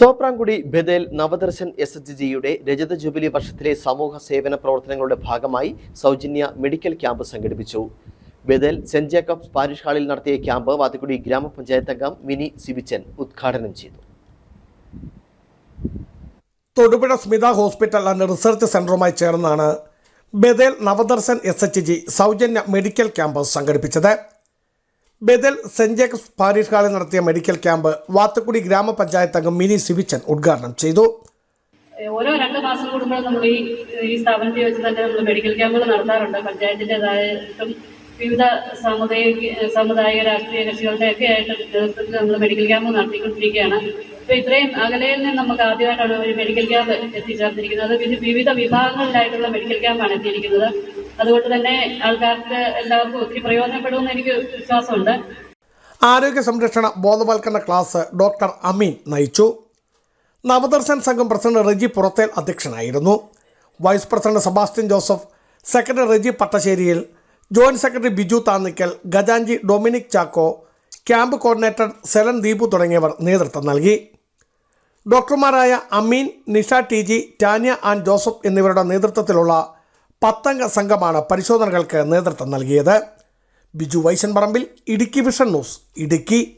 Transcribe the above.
Thopramkudy Bethel Navadarshan S H ജിയുടെ രജത jubilee വർഷത്തിലെ സമൂഹ സേവന പ്രവർത്തനങ്ങളുടെ ഭാഗമായി സൗജന്യ മെഡിക്കൽ ക്യാമ്പ് സംഘടിപ്പിച്ചു. ബദേൽ സെന്റ് ജേക്കബ്സ് പാരിഷ് ഹാളിൽ നടത്തിയ ക്യാമ്പ് വാത്തിക്കുടി ഗ്രാമപഞ്ചായത്ത് അംഗം മിനി സിബിച്ചൻ ഉദ്ഘാടനം ചെയ്തു. Thodupuzha Smitha hospital and research സെന്ററുമായി ചേർന്നാണ് Badel Navadarshan S H G സൗജന്യ മെഡിക്കൽ ക്യാമ്പ് സംഘടിപ്പിച്ചത്. ബദേൽ സെന്റ് ജേക്കബ്സ് പാരീഷ് ഹാളിൽ നടത്തിയ മെഡിക്കൽ ക്യാമ്പ് വാത്തക്കുടി ഗ്രാമപഞ്ചായത്ത് അംഗം മിനി സിവിച്ചൻ ഉദ്ഘാടനം ചെയ്തു. ഓരോ രണ്ട് മാസം കൂടുമ്പോൾ നമ്മൾ ഈ ഈ സ്ഥാപനത്തിൽ വെച്ച് തന്നെ നമ്മൾ മെഡിക്കൽ ക്യാമ്പുകൾ നടത്താറുണ്ട്. പഞ്ചായത്തിന്റെതായിട്ടും വിവിധ സാമുദായിക സാമുദായിക രാഷ്ട്രീയ കക്ഷികളുടെ ഒക്കെ ആയിട്ട് നേതൃത്വത്തിൽ നമ്മൾ മെഡിക്കൽ ക്യാമ്പ് നടത്തിക്കൊണ്ടിരിക്കുകയാണ്. അപ്പോൾ ഇത്രയും അകലയിൽ നിന്ന് നമുക്ക് ആദ്യമായിട്ടാണ് ഒരു മെഡിക്കൽ ക്യാമ്പ് എത്തിച്ചേർന്നിരിക്കുന്നത്. പിന്നെ വിവിധ വിഭാഗങ്ങളിലായിട്ടുള്ള മെഡിക്കൽ ക്യാമ്പാണ് എത്തിയിരിക്കുന്നത്. അതുകൊണ്ട് തന്നെ ആൾക്കാർക്ക് എല്ലാവർക്കും ഒത്തിരി പ്രയോജനപ്പെടുമെന്ന് എനിക്ക് വിശ്വാസമുണ്ട്. ആരോഗ്യ സംരക്ഷണ ബോധവൽക്കരണ ക്ലാസ് ഡോക്ടർ അമീൻ നയിച്ചു. നവദർശൻ സംഘം പ്രസിഡന്റ് റെജി പുറത്തേൽ അധ്യക്ഷനായിരുന്നു. Vice president Sebastian Joseph secretary Reji Pattasseriyil joint secretary Biju Thannikkal ഗജാഞ്ചി Dominic Chacko camp coordinator Selan Deepu തുടങ്ങിയവർ നേതൃത്വം നൽകി. ഡോക്ടർമാരായ Ameen Nisha T G Tania and Joseph എന്നിവരുടെ നേതൃത്വത്തിലുള്ള പത്തംഗ സംഘമാണ് പരിശോധനകൾക്ക് നേതൃത്വം നൽകിയത്. Biju Vaishan Parambil Idukki vision news Idukki.